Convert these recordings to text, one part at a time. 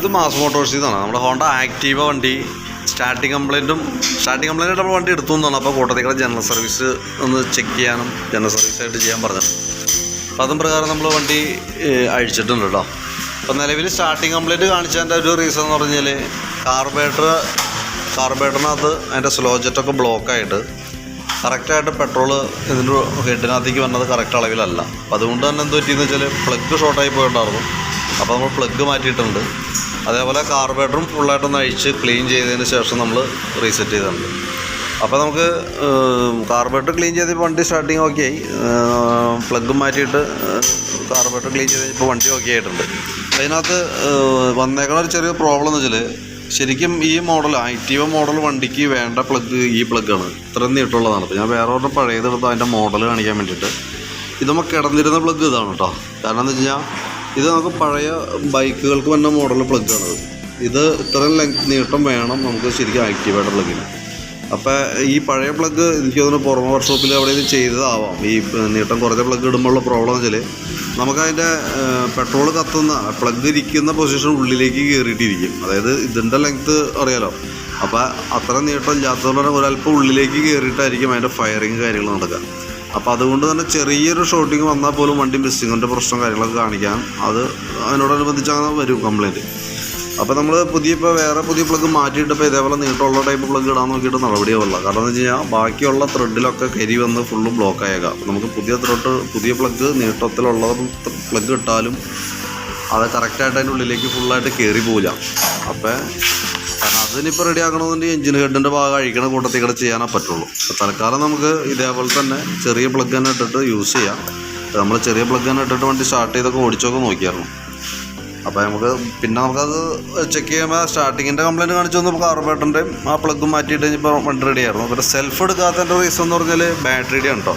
ഇത് മാസ് മോട്ടോഴ്സിൽ നിന്നാണ് നമ്മുടെ ഹോണ്ട ആക്റ്റീവ വണ്ടി സ്റ്റാർട്ടിങ് കംപ്ലൈന്റും സ്റ്റാർട്ടിങ് കംപ്ലൈന്റ് നമ്മൾ വണ്ടി എടുത്തു എന്നാണ്. അപ്പോൾ കൂട്ടത്തിൽ ജനറൽ സർവീസ് ഒന്ന് ചെക്ക് ചെയ്യാനും ജനറൽ സർവീസ് ആയിട്ട് ചെയ്യാൻ പറഞ്ഞു അപ്പം അതും പ്രകാരം നമ്മൾ വണ്ടി അഴിച്ചിട്ടുണ്ട് കേട്ടോ. അപ്പോൾ നിലവിൽ സ്റ്റാർട്ടിങ് കംപ്ലൈന്റ് കാണിച്ചതിന്റെ ഒരു റീസൺ എന്ന് പറഞ്ഞാൽ കാർബേറ്റർ കാർബേറ്ററിനകത്ത് അതിന്റെ സ്ലോ ജെറ്റൊക്കെ ബ്ലോക്കായിട്ട് കറക്റ്റായിട്ട് പെട്രോൾ ഇതിന്റെ ഹെഡിനകത്തേക്ക് വന്നത് കറക്റ്റ് അളവിലല്ല. അപ്പോൾ അതുകൊണ്ട് തന്നെ എന്ത് പറ്റിയെന്ന് വെച്ചാൽ പ്ലഗ് ഷോർട്ടായി പോയിട്ടുണ്ടായിരുന്നു. അപ്പോൾ നമ്മൾ പ്ലഗ് മാറ്റിയിട്ടുണ്ട്. അതേപോലെ കാർബേറ്ററും ഫുള്ളായിട്ടൊന്ന് അഴിച്ച് ക്ലീൻ ചെയ്തതിന് ശേഷം നമ്മൾ റീസെറ്റ് ചെയ്തിട്ടുണ്ട്. അപ്പോൾ നമുക്ക് കാർബേറ്റർ ക്ലീൻ ചെയ്ത് വണ്ടി സ്റ്റാർട്ടിങ് ഓക്കെ ആയി. പ്ലഗ് മാറ്റിയിട്ട് കാർബേറ്റർ ക്ലീൻ ചെയ്ത് ഇപ്പോൾ വണ്ടി ഓക്കെ ആയിട്ടുണ്ട്. അതിനകത്ത് വന്നേക്കണ ഒരു ചെറിയ പ്രോബ്ലം എന്ന് വെച്ചാൽ ശരിക്കും ഈ മോഡൽ ആക്റ്റീവ മോഡൽ വണ്ടിക്ക് വേണ്ട പ്ലഗ് ഈ പ്ലഗ്ഗാണ് ഇത്രയും നീട്ടുള്ളതാണ് അപ്പോൾ ഞാൻ വേറെ ഒരെണ്ണം പഴയതെടുത്ത് അതിന്റെ മോഡൽ കാണിക്കാൻ വേണ്ടിയിട്ട്. ഇത് കിടന്നിരുന്ന പ്ലഗ് ഇതാണ് കേട്ടോ കാരണം എന്ന് വെച്ച് കഴിഞ്ഞാൽ ഇത് നമുക്ക് പഴയ ബൈക്കുകൾക്ക് വന്ന മോഡൽ പ്ലഗാണ് ഇത് ഇത്രയും ലെങ്ത് നീട്ടം വേണം നമുക്ക് ശരിക്കും ആക്റ്റീവായിട്ട് പ്ലഗിന് അപ്പോൾ ഈ പഴയ പ്ലഗ് എനിക്ക് തോന്നുന്നു പുറമെ വർക്ക്ഷോപ്പിൽ അവിടെ ഇത് ചെയ്തതാവാം. ഈ നീട്ടം കുറഞ്ഞ പ്ലഗ് ഇടുമ്പോഴുള്ള പ്രോബ്ലം വെച്ചാൽ നമുക്കതിന്റെ പെട്രോൾ കത്തുന്ന പ്ലഗ് ഇരിക്കുന്ന പൊസിഷൻ ഉള്ളിലേക്ക് കയറിയിട്ടിരിക്കും അതായത് ഇതിന്റെ ലെങ്ത്ത് അറിയാലോ. അപ്പോൾ അത്ര നീട്ടം ഇല്ലാത്തതുകൊണ്ട് ഒരല്പം ഉള്ളിലേക്ക് കയറിയിട്ടായിരിക്കും അതിന്റെ ഫയറിങ് കാര്യങ്ങൾ നടക്കുക. അപ്പോൾ അതുകൊണ്ട് തന്നെ ചെറിയൊരു ഷോട്ടിങ് വന്നാൽ പോലും വണ്ടി മിസ്സിങ്ങിന്റെ പ്രശ്നം കാര്യങ്ങളൊക്കെ കാണിക്കാം. അത് അതിനോടനുബന്ധിച്ച് അങ്ങനെ വരും കംപ്ലയിന്റ് അപ്പോൾ നമ്മൾ പുതിയ ഇപ്പോൾ വേറെ പുതിയ പ്ലഗ് മാറ്റിയിട്ട് ഇപ്പോൾ ഇതേപോലെ നീട്ടമുള്ള ടൈപ്പ് പ്ലഗ് ഇടാൻ നോക്കിയിട്ട് നടപടിയാവില്ല കാരണം എന്ന് വെച്ച് കഴിഞ്ഞാൽ ബാക്കിയുള്ള ത്രെഡിലൊക്കെ കരി വന്ന് ഫുള്ള് ബ്ലോക്ക് ആയേക്കാം. നമുക്ക് പുതിയ ത്രെഡ് പുതിയ പ്ലഗ് നീട്ടത്തിലുള്ള പ്ലഗ് ഇട്ടാലും അത് കറക്റ്റായിട്ട് അതിന്റെ ഉള്ളിലേക്ക് ഫുള്ളായിട്ട് കയറി പോവില്ല. അപ്പോൾ കാരണം അതിനിപ്പോൾ റെഡി ആക്കണമെന്നുണ്ടെങ്കിൽ എഞ്ചിൻ ഹെഡിന്റെ ഭാഗം അഴിക്കണ കൂട്ടത്തിൽ കൂടെ ചെയ്യാനേ പറ്റുള്ളൂ. അപ്പോൾ തൽക്കാലം നമുക്ക് ഇതേപോലെ തന്നെ ചെറിയ പ്ലഗ് തന്നെ ഇട്ടിട്ട് യൂസ് ചെയ്യാം. നമ്മൾ ചെറിയ പ്ലഗ് തന്നെ ഇട്ടിട്ട് വണ്ടി സ്റ്റാർട്ട് ചെയ്തൊക്കെ ഓടിച്ചൊക്കെ നോക്കിയായിരുന്നു. അപ്പോൾ നമുക്ക് പിന്നെ നമുക്കത് ചെക്ക് ചെയ്യുമ്പോൾ സ്റ്റാർട്ടിങ്ങിന്റെ കംപ്ലയിന്റ് കാണിച്ചു നമുക്ക് കാർബേറ്ററിന്റെയും ആ പ്ലഗ് മാറ്റിയിട്ട് കഴിഞ്ഞപ്പോൾ വണ്ടി റെഡി ആയിരുന്നു. പിന്നെ സെൽഫ് എടുക്കാത്തതിന്റെ റീസൺ എന്ന് പറഞ്ഞാൽ ബാറ്ററിയുടെ ഉണ്ടോ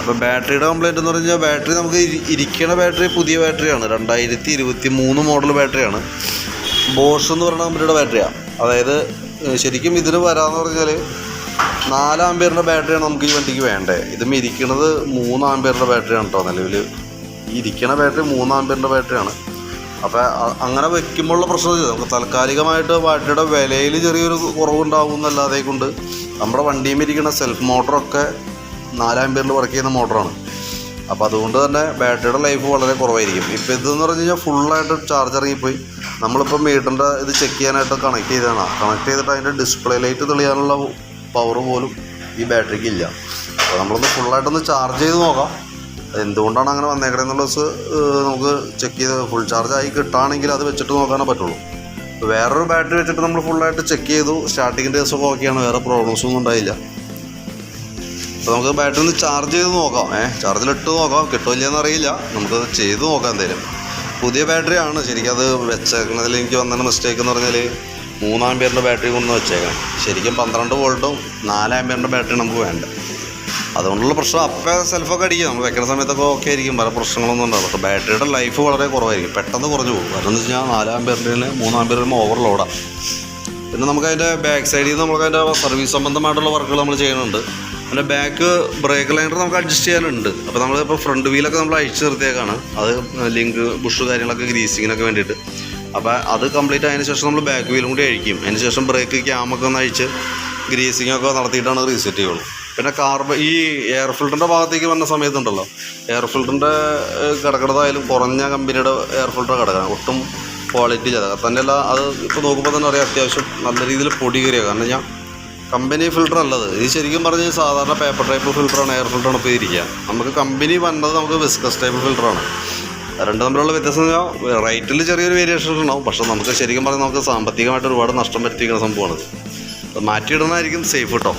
അപ്പോൾ ബാറ്ററിയുടെ കംപ്ലയിന്റ് എന്ന് പറഞ്ഞാൽ ബാറ്ററി നമുക്ക് ഇരിക്കണ ബാറ്ററി പുതിയ ബാറ്ററിയാണ് രണ്ടായിരത്തി ഇരുപത്തി മൂന്ന് മോഡൽ ബാറ്ററിയാണ് ബോഷ് എന്ന് പറയുന്ന കമ്പനിയുടെ ബാറ്ററിയാണ് അതായത് ശരിക്കും ഇതിന് വരാമെന്ന് പറഞ്ഞാൽ നാല് ആംബിയറിന്റെ ബാറ്ററിയാണ് നമുക്ക് ഈ വണ്ടിക്ക് വേണ്ടത് ഇതും ഇരിക്കുന്നത് മൂന്ന് ആംബിയറിന്റെ ബാറ്ററിയാണ് കേട്ടോ നിലവിൽ ഈ ഇരിക്കണ ബാറ്ററി മൂന്ന് ആംബിയറിന്റെ ബാറ്ററിയാണ് അപ്പോൾ അങ്ങനെ വെക്കുമ്പോഴുള്ള പ്രശ്നം നമുക്ക് താൽക്കാലികമായിട്ട് ബാറ്ററിയുടെ വിലയിൽ ചെറിയൊരു കുറവുണ്ടാവും എന്നല്ലാതെ കൊണ്ട് നമ്മുടെ വണ്ടിയും ഇരിക്കുന്ന സെൽഫ് മോട്ടറൊക്കെ നാലാംബിയറിൽ വർക്ക് ചെയ്യുന്ന മോട്ടറാണ് അപ്പോൾ അതുകൊണ്ട് തന്നെ ബാറ്ററിയുടെ ലൈഫ് വളരെ കുറവായിരിക്കും. ഇപ്പോൾ ഇതെന്ന് പറഞ്ഞു കഴിഞ്ഞാൽ ഫുള്ളായിട്ട് ചാർജ് ഇറങ്ങിപ്പോയി. നമ്മളിപ്പോൾ മീറ്ററിന്റെ ഇത് ചെക്ക് ചെയ്യാനായിട്ട് കണക്ട് ചെയ്തതാണ്. കണക്ട് ചെയ്തിട്ട് അതിന്റെ ഡിസ്പ്ലേ ലൈറ്റ് തെളിയാനുള്ള പവർ പോലും ഈ ബാറ്ററിക്ക് ഇല്ല. അപ്പോൾ നമ്മളൊന്ന് ഫുള്ളായിട്ടൊന്ന് ചാർജ് ചെയ്ത് നോക്കാം. എന്തുകൊണ്ടാണ് അങ്ങനെ വന്നേക്കണെന്നുള്ള നമുക്ക് ചെക്ക് ചെയ്ത് ഫുൾ ചാർജ് ആയി കിട്ടുകയാണെങ്കിൽ അത് വെച്ചിട്ട് നോക്കാനേ പറ്റുള്ളൂ. വേറൊരു ബാറ്ററി വെച്ചിട്ട് നമ്മൾ ഫുള്ളായിട്ട് ചെക്ക് ചെയ്തു. സ്റ്റാർട്ടിങ്ങിന്റെ ദിവസമൊക്കെ ഓക്കെയാണ് വേറെ പ്രോബ്ലംസ് ഒന്നും ഉണ്ടായില്ല. അപ്പോൾ നമുക്ക് ബാറ്ററി ഒന്ന് ചാർജ് ചെയ്ത് നോക്കാം. ഏഹ് ചാർജിലിട്ട് നോക്കാം. കിട്ടുമില്ലെന്നറിയില്ല നമുക്കത് ചെയ്ത് നോക്കാം എന്തായാലും. പുതിയ ബാറ്ററി ആണ്. ശരിക്കും അത് വെച്ചേക്കുന്നതിൽ എനിക്ക് വന്ന മിസ്റ്റേക്ക് എന്ന് പറഞ്ഞാൽ മൂന്നാം പേരിന്റെ ബാറ്ററി കൊണ്ടു വെച്ചേക്കാം ശരിക്കും പന്ത്രണ്ട് വോൾട്ടും നാലാം പേരിന്റെ ബാറ്ററി നമുക്ക് വേണ്ട. അതുകൊണ്ടുള്ള പ്രശ്നം അപ്പം സെൽഫൊക്കെ അടിക്കും. നമ്മൾ വെക്കുന്ന സമയത്തൊക്കെ ഓക്കെ ആയിരിക്കും. പല പ്രശ്നങ്ങളൊന്നും ഉണ്ടാവും പക്ഷേ ബാറ്ററിയുടെ ലൈഫ് വളരെ കുറവായിരിക്കും. പെട്ടെന്ന് കുറഞ്ഞു പോകും. കാരണം എന്ന് വെച്ച് കഴിഞ്ഞാൽ നാലാം പേരിന് മൂന്നാം പേരിന് ഓവർ ലോഡാണ് പിന്നെ നമുക്ക് അതിന്റെ ബാക്ക് സൈഡിൽ നിന്ന് നമുക്ക് അതിന്റെ സർവീസ് സംബന്ധമായിട്ടുള്ള വർക്കുകൾ നമ്മൾ ചെയ്യുന്നുണ്ട്. അതിന്റെ ബാക്ക് ബ്രേക്ക് ലൈനർ നമുക്ക് അഡ്ജസ്റ്റ് ചെയ്യാനുണ്ട്. അപ്പോൾ നമ്മൾ ഇപ്പോൾ ഫ്രണ്ട് വീലൊക്കെ നമ്മൾ അഴിച്ചു നിർത്തിയേക്കാണ്. അത് ലിങ്ക് ബുഷ് കാര്യങ്ങളൊക്കെ ഗ്രീസിങ്ങിനൊക്കെ വേണ്ടിയിട്ട്. അപ്പോൾ അത് കംപ്ലീറ്റ് ആയതിനു ശേഷം നമ്മൾ ബാക്ക് വീലും കൂടി അഴിക്കും. അതിന് ശേഷം ബ്രേക്ക് ക്യാമൊക്കെ ഒന്ന് അഴിച്ച് ഗ്രീസിങ്ങൊക്കെ നടത്തിയിട്ടാണ് റീസെറ്റ് ചെയ്യുള്ളൂ. പിന്നെ കാർബ ഈ എയർ ഫിൽറ്ററിന്റെ ഭാഗത്തേക്ക് വന്ന സമയത്തുണ്ടല്ലോ. എയർ ഫിൽറ്ററിന്റെ കിടക്കണതായാലും കുറഞ്ഞ കമ്പനിയുടെ എയർ ഫിൽറ്റർ കിടക്കണം ഒട്ടും ക്വാളിറ്റി ഇല്ല തന്നെയല്ല അത് ഇപ്പോൾ നോക്കുമ്പോൾ തന്നെ അറിയാം അത്യാവശ്യം നല്ല രീതിയിൽ പൊടി കയറിയ കാരണം ഞാൻ കമ്പനി ഫിൽട്ടർ അല്ലത്. ഇത് ശരിക്കും പറഞ്ഞാൽ സാധാരണ പേപ്പർ ടൈപ്പ് ഫിൽറ്ററാണ് എയർ ഫിൽറ്ററാണ് ഇപ്പോൾ ഇരിക്കുക നമുക്ക് കമ്പനി വന്നത് നമുക്ക് വിസ്കസ് ടൈപ്പ് ഫിൽറ്ററാണ് രണ്ട് തമ്മിലുള്ള വ്യത്യാസം റേറ്റിൽ ചെറിയൊരു വേരിയേഷൻ ഉണ്ടാവും. പക്ഷെ നമുക്ക് ശരിക്കും പറഞ്ഞാൽ നമുക്ക് സാമ്പത്തികമായിട്ട് ഒരുപാട് നഷ്ടം വരുത്തിക്കുന്ന സംഭവമാണ് അത് മാറ്റിയിടുന്നതായിരിക്കും സേഫ് കേട്ടോ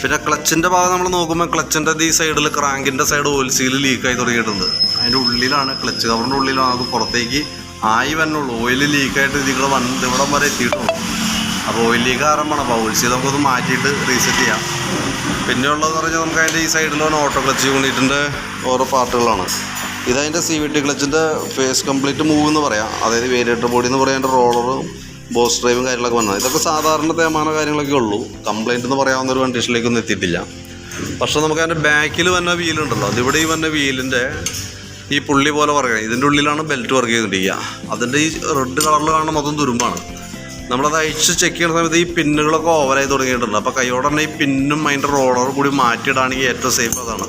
പിന്നെ ക്ലച്ചിന്റെ ഭാഗം നമ്മൾ നോക്കുമ്പോൾ ക്ലച്ചിന്റെ ഈ സൈഡിൽ ക്രാങ്കിന്റെ സൈഡ് ഓയിൽസീൽ ലീക്കായി തുടങ്ങിയിട്ടുണ്ട്. അതിന്റെ ഉള്ളിലാണ് ക്ലച്ച് കവറിന്റെ ഉള്ളിലാണ്. അത് പുറത്തേക്ക് ആയി വന്നുള്ളൂ ഓയിൽ ലീക്കായിട്ട് ഇതിവിടെ വന്ന് ഇവിടം വരെ എത്തിയിട്ടുള്ളൂ. അപ്പോൾ ഓയിൽ ലീക്ക് കാരണമാണ് അപ്പോൾ ഓയിൽ സീൽ നമുക്കൊന്ന് മാറ്റിയിട്ട് റീസെറ്റ് ചെയ്യാം. പിന്നെ ഉള്ളതെന്ന് പറഞ്ഞാൽ നമുക്ക് അതിന്റെ ഈ സൈഡിലാണ് ഓട്ടോ ക്ലച്ച് യൂണിറ്റിന്റെ ഓരോ പാർട്ടുകളാണ്. ഇതതിന്റെ സി വി ടി ക്ലച്ചിന്റെ ഫേസ് കംപ്ലീറ്റ് മൂവ് എന്ന് പറയാം. അതായത് വേരിയേറ്റർ ബോഡി എന്ന് പറയാൻ റോളറും ബോസ് ഡ്രൈവും കാര്യങ്ങളൊക്കെ വന്നത് ഇതൊക്കെ സാധാരണ തേമാന കാര്യങ്ങളൊക്കെ ഉള്ളൂ. കംപ്ലൈന്റ് എന്ന് പറയാവുന്ന ഒരു കണ്ടീഷനിലേക്കൊന്നും എത്തിയിട്ടില്ല. പക്ഷേ നമുക്ക് അതിന്റെ ബാക്കിൽ വന്ന വീലുണ്ടല്ലോ അതിവിടെ ഈ വന്ന വീലിന്റെ ഈ പുള്ളി പോലെ ചെയ്യുന്നത്. ഇതിന്റെ ഉള്ളിലാണ് ബെൽറ്റ് വർക്ക് ചെയ്തുകൊണ്ടിരിക്കുക. അതിന്റെ ഈ റെഡ് കളറിൽ കാണുന്ന മൊത്തം തുരുമ്പാണ്. നമ്മളത് അയച്ച് ചെക്ക് ചെയ്യുന്ന സമയത്ത് ഈ പിന്നുകളൊക്കെ ഓവറായി തുടങ്ങിയിട്ടുണ്ട്. അപ്പോൾ കൈയോടെ തന്നെ ഈ പിന്നും അതിന്റെ റോളറും കൂടി മാറ്റിയിടാണെങ്കിൽ ഏറ്റവും സേഫ് അതാണ്.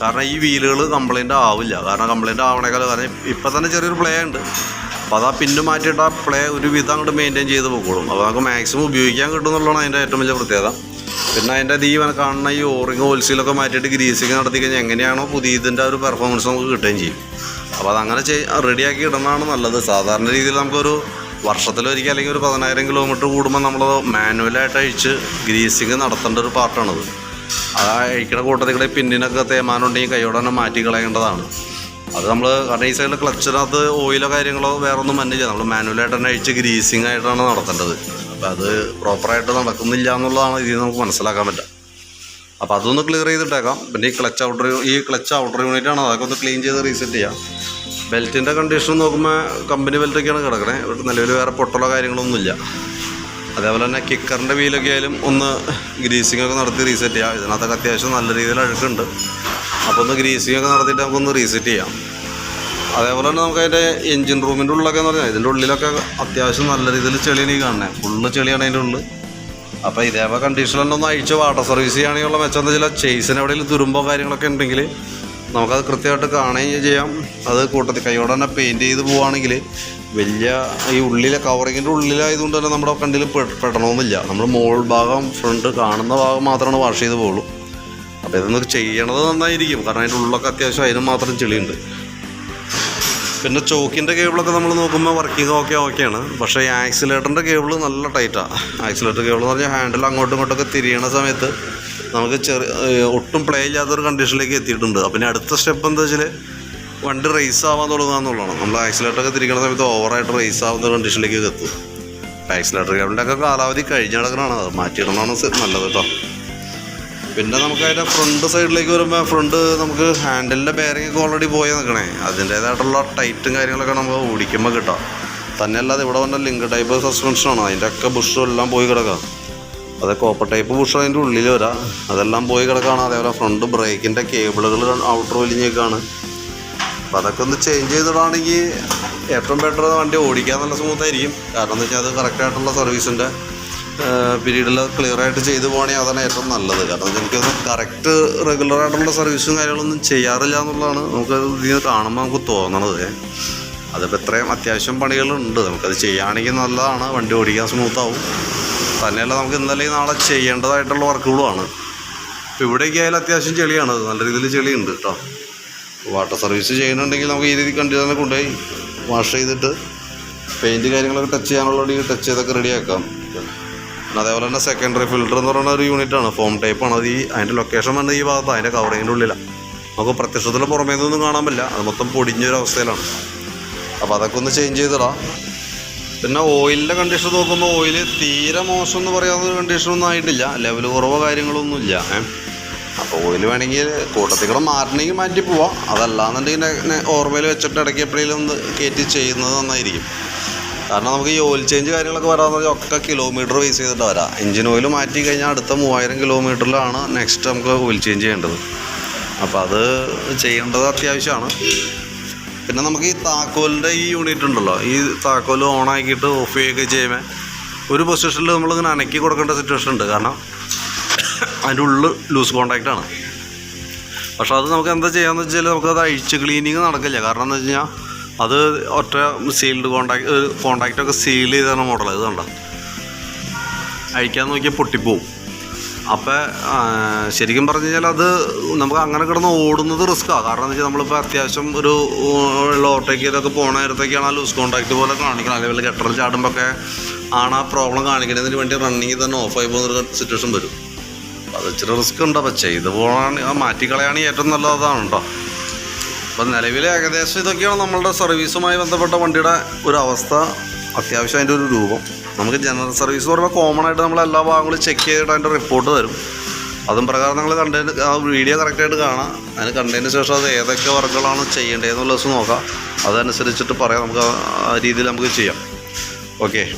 കാരണം ഈ വീലുകൾ കംപ്ലൈന്റ് ആവില്ല. കാരണം കംപ്ലൈന്റ് ആവണേക്കാൾ കാരണം ഇപ്പം തന്നെ ചെറിയൊരു പ്ലേ ഉണ്ട്. അപ്പോൾ അത് ആ പിന്ന് മാറ്റിയിട്ട് ആ പ്ലേ ഒരു വിധം അങ്ങോട്ട് മെയിന്റെയിൻ ചെയ്ത് പോയിക്കോളും അപ്പോൾ നമുക്ക് മാക്സിമം ഉപയോഗിക്കാൻ കിട്ടും എന്നുള്ളതാണ് അതിന്റെ ഏറ്റവും വലിയ പ്രത്യേകത. പിന്നെ അതിന്റെ ഈ ഇവനെ കാണുന്ന ഈ ഓറിങ് ഹോൾസീലൊക്കെ മാറ്റിയിട്ട് ഗ്രീസിങ് നടത്തി കഴിഞ്ഞാൽ എങ്ങനെയാണോ പുതിയ ഇതിന്റെ ഒരു പെർഫോമൻസ് നമുക്ക് കിട്ടുകയും ചെയ്യും. അപ്പോൾ അതങ്ങനെ ചെയ് റെഡിയാക്കി ഇടുന്നതാണ് നല്ലത്. സാധാരണ രീതിയിൽ നമുക്കൊരു വർഷത്തിലൊരിക്കൽ അല്ലെങ്കിൽ ഒരു പതിനായിരം കിലോമീറ്റർ കൂടുമ്പോൾ നമ്മൾ മാനുവലായിട്ട് അഴിച്ച് ഗ്രീസിങ് നടത്തേണ്ട ഒരു പാർട്ടാണത് ആ അഴിക്കണ കൂട്ടത്തിൽ കൂടെ പിന്നിനൊക്കെ തേമാനം ഉണ്ടെങ്കിൽ കൈയോടെ തന്നെ മാറ്റി കളയേണ്ടതാണ്. അത് നമ്മൾ കാരണം ഈ സൈഡിൽ ക്ലച്ചിനകത്ത് ഓയിലോ കാര്യങ്ങളോ വേറെ ഒന്നും മഞ്ഞില്ല നമ്മൾ മാനുവലായിട്ട് തന്നെ അഴിച്ച് ഗ്രീസിങ് ആയിട്ടാണ് നടത്തേണ്ടത്. അപ്പോൾ അത് പ്രോപ്പറായിട്ട് നടക്കുന്നില്ല എന്നുള്ളതാണ് ഇതിൽ നമുക്ക് മനസ്സിലാക്കാൻ പറ്റുക. അപ്പോൾ അതൊന്ന് ക്ലിയർ ചെയ്തിട്ടേക്കാം. പിന്നെ ഈ ക്ലച്ച് ഔട്ടർ ഈ ക്ലച്ച് ഔട്ടർ യൂണിറ്റ് ആണ്. അതൊക്കെ ഒന്ന് ക്ലീൻ ചെയ്ത് റീസെറ്റ് ചെയ്യാം. ബെൽറ്റിന്റെ കണ്ടീഷൻ നോക്കുമ്പോൾ കമ്പനി ബെൽറ്റൊക്കെയാണ് കിടക്കണേ. ഇവിടെ നിലവിൽ വേറെ പൊട്ടലോ കാര്യങ്ങളൊന്നുമില്ല. അതേപോലെ തന്നെ കിക്കറിന്റെ വീലൊക്കെ ആയാലും ഒന്ന് ഗ്രീസിംഗ് ഒക്കെ നടത്തി റീസെറ്റ് ചെയ്യാം. ഇതിനകത്തൊക്കെ അത്യാവശ്യം നല്ല രീതിയിൽ അഴുക്കുണ്ട്. അപ്പോൾ ഒന്ന് ഗ്രീസിംഗ് ഒക്കെ നടത്തിയിട്ട് നമുക്കൊന്ന് റീസെറ്റ് ചെയ്യാം. അതേപോലെ തന്നെ നമുക്ക് അതിന്റെ എൻജിൻ റൂമിന്റെ ഉള്ളിലൊക്കെ എന്ന് പറഞ്ഞാൽ ഇതിന്റെ ഉള്ളിലൊക്കെ അത്യാവശ്യം നല്ല രീതിയിൽ ചെളിയാണ് ഈ കാണുന്നത് ഫുള്ള് ചെളിയാണ് അതിന്റെ ഉള്ളിൽ അപ്പോൾ ഇതേപോലെ കണ്ടീഷനിൽ ഒന്ന് അഴിച്ച് വാട്ടർ സർവീസ് ചെയ്യുകയാണെങ്കിലുള്ള മെച്ചം എന്താ വെച്ചാൽ ചേസിന് എവിടെയെങ്കിലും തുരുമ്പോ കാര്യങ്ങളൊക്കെ ഉണ്ടെങ്കിൽ നമുക്കത് കൃത്യമായിട്ട് കാണുകയും ചെയ്യാം. അത് കൂട്ടത്തിൽ കൈയോടെ തന്നെ പെയിന്റ് ചെയ്ത് പോവുകയാണെങ്കിൽ വലിയ ഈ ഉള്ളിലെ കവറിങ്ങിന്റെ ഉള്ളിലായതുകൊണ്ട് തന്നെ നമ്മുടെ കണ്ടിൽ പെടണമെന്നില്ല നമ്മൾ മോൾ ഭാഗം ഫ്രണ്ട് കാണുന്ന ഭാഗം മാത്രമാണ് വാഷ് ചെയ്ത് പോകുള്ളൂ അപ്പോൾ ഇതൊന്ന് ചെയ്യണത് നന്നായിരിക്കും. കാരണം അതിന്റെ ഉള്ളൊക്കെ അത്യാവശ്യം അതിന് മാത്രം ചെളിയുണ്ട്. പിന്നെ ചോക്കിന്റെ കേബിളൊക്കെ നമ്മൾ നോക്കുമ്പോൾ വർക്കിംഗ് ഓക്കെ ഓക്കെയാണ് പക്ഷേ ആക്സിലേറ്ററിന്റെ കേബിൾ നല്ല ടൈറ്റാണ് ആക്സിലേറ്റർ കേബിൾ എന്ന് പറഞ്ഞാൽ ഹാൻഡിൽ അങ്ങോട്ടും ഇങ്ങോട്ടൊക്കെ തിരിയണ സമയത്ത് നമുക്ക് ചെറിയ ഒട്ടും പ്ലേ ഇല്ലാത്തൊരു കണ്ടീഷനിലേക്ക് എത്തിയിട്ടുണ്ട്. അപ്പം ഇനി അടുത്ത സ്റ്റെപ്പ് എന്താ വെച്ചാൽ വണ്ടി റേസ് ആവാൻ തുടങ്ങുക എന്നുള്ളതാണ്. നമ്മൾ ആക്സിലേറ്ററൊക്കെ തിരിക്കുന്ന സമയത്ത് ഓവറായിട്ട് റേസ് ആവുന്ന കണ്ടീഷനിലേക്ക് എത്തും. ആക്സിലേറ്റർ കേബിളിന്റെ ഒക്കെ കാലാവധി കഴിഞ്ഞ കിടക്കണതാണ്. അത് മാറ്റിയിടണമാണ് നല്ലത് കേട്ടോ പിന്നെ നമുക്ക് അതിന്റെ ഫ്രണ്ട് സൈഡിലേക്ക് വരുമ്പോൾ ഫ്രണ്ട് നമുക്ക് ഹാൻഡിലിന്റെ ബെയറിംഗ് ഒക്കെ ഓൾറെഡി പോയി നിൽക്കണേ അതിന്റേതായിട്ടുള്ള ടൈറ്റും കാര്യങ്ങളൊക്കെ നമുക്ക് ഓടിക്കുമ്പോൾ കിട്ടാം. തന്നെയല്ലാതെ ഇവിടെ വന്ന ലിങ്ക് ടൈപ്പ് സസ്പെൻഷനാണ് അതിന്റെ ഒക്കെ ബുഷും എല്ലാം പോയി കിടക്കാം. അത് കോപ്പർ ടൈപ്പ് ബുഷ് അതിന്റെ ഉള്ളിൽ വരാം. അതെല്ലാം പോയി കിടക്കുകയാണ് അതേപോലെ ഫ്രണ്ട് ബ്രേക്കിന്റെ കേബിളുകൾ ഔട്ടർ വലിഞ്ഞേക്കാണ്. അപ്പം അതൊക്കെ ഒന്ന് ചേഞ്ച് ചെയ്തിടുകയാണെങ്കിൽ ഏറ്റവും ബെറ്റർ വണ്ടി ഓടിക്കാൻ നല്ല സ്മൂത്തായിരിക്കും കാരണം എന്താ വെച്ചാൽ അത് കറക്റ്റായിട്ടുള്ള സർവീസിന്റെ പീരീഡിൽ ക്ലിയർ ആയിട്ട് ചെയ്തു പോകണമെങ്കിൽ അതാണ് ഏറ്റവും നല്ലത്. കാരണം എനിക്കത് കറക്റ്റ് റെഗുലറായിട്ടുള്ള സർവീസും കാര്യങ്ങളൊന്നും ചെയ്യാറില്ല എന്നുള്ളതാണ് നമുക്ക് ഇതിന് കാണുമ്പോൾ നമുക്ക് തോന്നണത്. അതിപ്പോൾ ഇത്രയും അത്യാവശ്യം പണികളുണ്ട്. നമുക്കത് ചെയ്യുകയാണെങ്കിൽ നല്ലതാണ്. വണ്ടി ഓടിക്കാൻ സ്മൂത്താവും തന്നെയല്ല നമുക്ക് ഇന്നലെ നാളെ ചെയ്യേണ്ടതായിട്ടുള്ള വർക്കുകളുമാണ്. ഇപ്പോൾ ഇവിടെയൊക്കെ ആയാലും അത്യാവശ്യം ചെളിയാണ്. നല്ല രീതിയിൽ ചെളിയുണ്ട് കേട്ടോ വാട്ടർ സർവീസ് ചെയ്യുന്നുണ്ടെങ്കിൽ നമുക്ക് ഈ രീതി കണ്ടി തന്നെ കൊണ്ടുപോയി വാഷ് ചെയ്തിട്ട് പെയിന്റ് കാര്യങ്ങളൊക്കെ ടച്ച് ചെയ്യാനുള്ളതെങ്കിൽ ടച്ച് ചെയ്തൊക്കെ റെഡിയാക്കാം പിന്നെ അതേപോലെ തന്നെ സെക്കൻഡറി ഫിൽറ്റർ എന്ന് പറയുന്ന ഒരു യൂണിറ്റാണ് ഫോം ടൈപ്പാണ് അത് ഈ അതിന്റെ ലൊക്കേഷൻ വന്നത് ഈ ഭാഗത്താണ് അതിന്റെ കവറിങ്ങിന്റെ ഉള്ളിലാണ് നമുക്ക് പ്രത്യക്ഷത്തിൽ പുറമേ നിന്നൊന്നും കാണാൻ പറ്റില്ല. അത് മൊത്തം പൊടിഞ്ഞൊരു അവസ്ഥയിലാണ് അപ്പോൾ അതൊക്കെ ഒന്ന് ചേഞ്ച് ചെയ്തിടാം. പിന്നെ ഓയിലിന്റെ കണ്ടീഷൻ നോക്കുമ്പോൾ ഓയിൽ തീരെ മോശം എന്ന് പറയാവുന്ന കണ്ടീഷനൊന്നും ആയിട്ടില്ല. ലെവൽ കുറവോ കാര്യങ്ങളൊന്നും ഇല്ല അപ്പോൾ ഓയിൽ വേണമെങ്കിൽ കൂട്ടത്തിൽ കൂടെ മാറ്റി പോവാം. അതല്ലാന്നുണ്ടെങ്കിൽ ഓർമ്മയിൽ വെച്ചിട്ട് ഇടയ്ക്ക് എപ്പോഴെങ്കിലും ഒന്ന് കയറ്റി ചെയ്യുന്നത് നന്നായിരിക്കും. കാരണം നമുക്ക് ഈ ഓയിൽ ചേഞ്ച് കാര്യങ്ങളൊക്കെ വരാമെന്ന് പറഞ്ഞാൽ ഒക്കെ കിലോമീറ്റർ ബേസ് ചെയ്തിട്ട് വരാം. എഞ്ചിൻ ഓയിൽ മാറ്റി കഴിഞ്ഞാൽ അടുത്ത മൂവായിരം കിലോമീറ്ററിലാണ് നെക്സ്റ്റ് നമുക്ക് ഓയിൽ ചേഞ്ച് ചെയ്യേണ്ടത്. അപ്പോൾ അത് ചെയ്യേണ്ടത് അത്യാവശ്യമാണ്. പിന്നെ നമുക്ക് ഈ താക്കോലിന്റെ ഈ യൂണിറ്റ് ഉണ്ടല്ലോ ഈ താക്കോൽ ഓൺ ആക്കിയിട്ട് ഓഫ് ചെയ്യുകയൊക്കെ ചെയ്യുമ്പോൾ ഒരു പൊസിഷനിൽ നമ്മളിങ്ങനെ അനക്കി കൊടുക്കേണ്ട സിറ്റുവേഷൻ ഉണ്ട്. കാരണം അതിന്റെ ഉള്ളിൽ ലൂസ് കോണ്ടാക്റ്റ് ആണ്. പക്ഷെ അത് നമുക്ക് എന്താ ചെയ്യാന്ന് വെച്ചാൽ നമുക്ക് അത് അഴിച്ച് ക്ലീനിങ് നടക്കില്ല. കാരണം എന്താ വെച്ച് കഴിഞ്ഞാൽ അത് ഒറ്റ സീൽഡ് കോണ്ടാക്ട് കോണ്ടാക്റ്റൊക്കെ സീൽ ചെയ്താണ് മോഡൽ ഇത് കണ്ട? അഴിക്കാൻ നോക്കിയാൽ പൊട്ടിപ്പോവും. അപ്പോൾ ശരിക്കും പറഞ്ഞു കഴിഞ്ഞാൽ അത് നമുക്ക് അങ്ങനെ കിടന്ന് ഓടുന്നത് റിസ്ക്കാണ് കാരണം എന്താ വെച്ചാൽ നമ്മളിപ്പോൾ അത്യാവശ്യം ഒരു ഉള്ള ഓട്ടോയ്ക്ക് ഇതൊക്കെ പോണ നേരത്തേക്കാണ് ആ ലൂസ് കോണ്ടാക്ട് പോലെ കാണിക്കണം അല്ലെങ്കിൽ ഗട്ടറിൽ ചാടുമ്പോൾ ഒക്കെ ആണ് ആ പ്രോബ്ലം കാണിക്കുന്നതിന് വേണ്ടി റണ്ണിങ് തന്നെ ഓഫായി പോകുന്നൊരു സിറ്റുവേഷൻ വരും. അത് ഇച്ചിരി റിസ്ക് ഉണ്ട്. അപ്പോൾ ചെയ്ത് പോകാൻ ആ മാറ്റിക്കളയാണെങ്കിൽ ഏറ്റവും നല്ലതാണ് കേട്ടോ അപ്പം നിലവിൽ ഏകദേശം ഇതൊക്കെയാണ് നമ്മളുടെ സർവീസുമായി ബന്ധപ്പെട്ട വണ്ടിയുടെ ഒരു അവസ്ഥ. അത്യാവശ്യം അതിന്റെ ഒരു രൂപം. നമുക്ക് ജനറൽ സർവീസ് പറയുമ്പോൾ കോമൺ ആയിട്ട് നമ്മൾ എല്ലാ ഭാഗങ്ങളും ചെക്ക് ചെയ്തിട്ട് അതിന്റെ റിപ്പോർട്ട് തരും. അതും പ്രകാരം നിങ്ങൾ കണ്ടതിന് ആ വീഡിയോ കറക്റ്റായിട്ട് കാണാം. അതിന് കണ്ടതിന് ശേഷം അത് ഏതൊക്കെ വർക്കുകളാണ് ചെയ്യേണ്ടതെന്നുള്ള ദിവസം നോക്കാം. അതനുസരിച്ചിട്ട് പറയാം നമുക്ക് ആ- രീതിയിൽ നമുക്ക് ചെയ്യാം. ഓക്കെ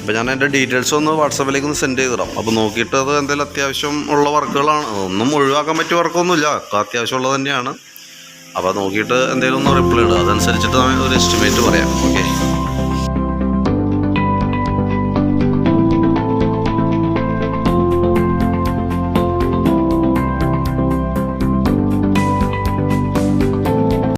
അപ്പോൾ ഞാൻ എന്റെ ഡീറ്റെയിൽസ് ഒന്ന് വാട്സാപ്പിലേക്ക് ഒന്ന് സെൻഡ് ചെയ്തിടാം. അപ്പോൾ നോക്കിയിട്ട് അത് എന്തെങ്കിലും അത്യാവശ്യം ഉള്ള വർക്കുകളാണ്. ഒന്നും ഒഴിവാക്കാൻ പറ്റിയ വർക്കൊന്നുമില്ല. അത്യാവശ്യമുള്ളത് തന്നെയാണ്. അപ്പോൾ നോക്കിയിട്ട് എന്തെങ്കിലും ഒന്ന് റിപ്ലൈ ഇടുക. അതനുസരിച്ചിട്ട് ഒരു എസ്റ്റിമേറ്റ് പറയാം. ഓക്കെ